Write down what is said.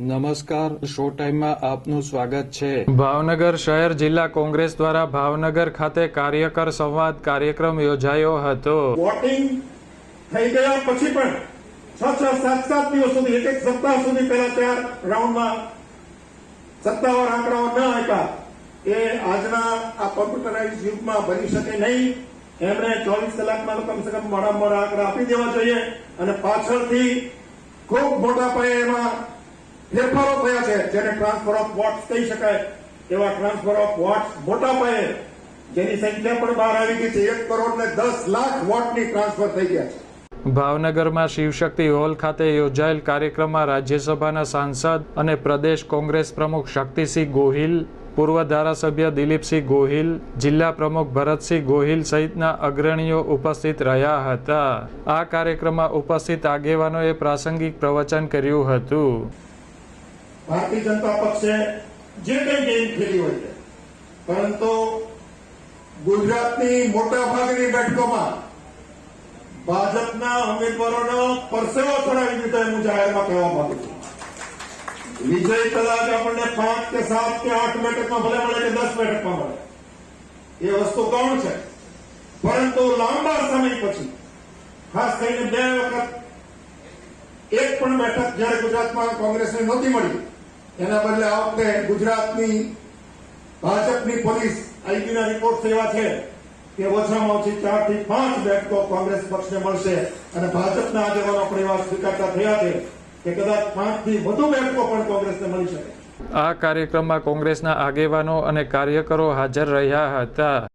નમસ્કાર શો ટાઈમમાં આપનું સ્વાગત છે. ભાવનગર શહેર જિલ્લા કોંગ્રેસ દ્વારા ભાવનગર ખાતે કાર્યકર સંવાદ કાર્યક્રમ યોજાયો હતો. વોટિંગ થઈ ગયા પછી પણ છ છ સાત સાત દિવસ સુધી એક એક સપ્તાહ સુધી પહેલા ચાર રાઉન્ડમાં સત્તાવાર આંકડાઓ ન આપ્યા. એ આજના આ કોમ્પ્યુટરાઇઝ યુગમાં બની શકે નહીં. એમણે ચોવીસ કલાકમાં કમસે કમ મોડા મોડા આંકડા આપી દેવા જોઈએ. અને પાછળથી ખૂબ મોટા પાયે એમાં ફેરફારો થયા છે, જેને ટ્રાન્સફર ઓફ વોટ્સ કહી શકાય. એવા ટ્રાન્સફર ઓફ વોટ્સ મોટા પાયે જેની સંખ્યા પણ બહાર આવી ગઈ છે. એક કરોડ ને દસ લાખ વોટની ટ્રાન્સફર થઈ ગયા છે. ભાવનગરમાં શિવશક્તિ હોલ ખાતે યોજાયેલ કાર્યક્રમમાં રાજ્યસભાના સાંસદ અને પ્રદેશ કોંગ્રેસ પ્રમુખ શક્તિસિંહ ગોહિલ, પૂર્વ ધારાસભ્ય દિલીપસિંહ ગોહિલ, જિલ્લા પ્રમુખ ભરતસિંહ ગોહિલ સહિતના અગ્રણીઓ ઉપસ્થિત રહ્યા હતા. આ કાર્યક્રમમાં ઉપસ્થિત આગેવાનોએ પ્રાસંગિક પ્રવચન કર્યું હતું. ભારતીય જનતા પક્ષે જે કંઈ ગેમ ખેલી હોય છે, પરંતુ ગુજરાતની મોટા ભાગની બેઠકોમાં ભાજપના ઉમેદવારોનો પરસેવો ચડાવી દીધો એમ હું જાહેરમાં કહેવા માંગુ છું. વિજય કદાચ આપણને પાંચ કે સાત કે આઠ બેઠકમાં ભલે મળે કે દસ બેઠકમાં મળે, એ વસ્તુ કોણ છે? પરંતુ લાંબા સમય પછી, ખાસ કરીને બે વખત એક પણ બેઠક જ્યારે ગુજરાતમાં કોંગ્રેસને નહોતી મળી એના બદલે આ વખતે ગુજરાતની ભાજપની પોલીસ આઈબીના રિપોર્ટ એવા છે કે ઓછામાં ઓછી ચારથી પાંચ બેઠકો કોંગ્રેસ પક્ષને મળશે. અને ભાજપના આગેવાનો પણ એવા સ્વીકારતા થયા છે કે કદાચ પાંચથી વધુ બેઠકો પણ કોંગ્રેસને મળી શકે. આ કાર્યક્રમમાં કોંગ્રેસના આગેવાનો અને કાર્યકરો હાજર રહ્યા હતા.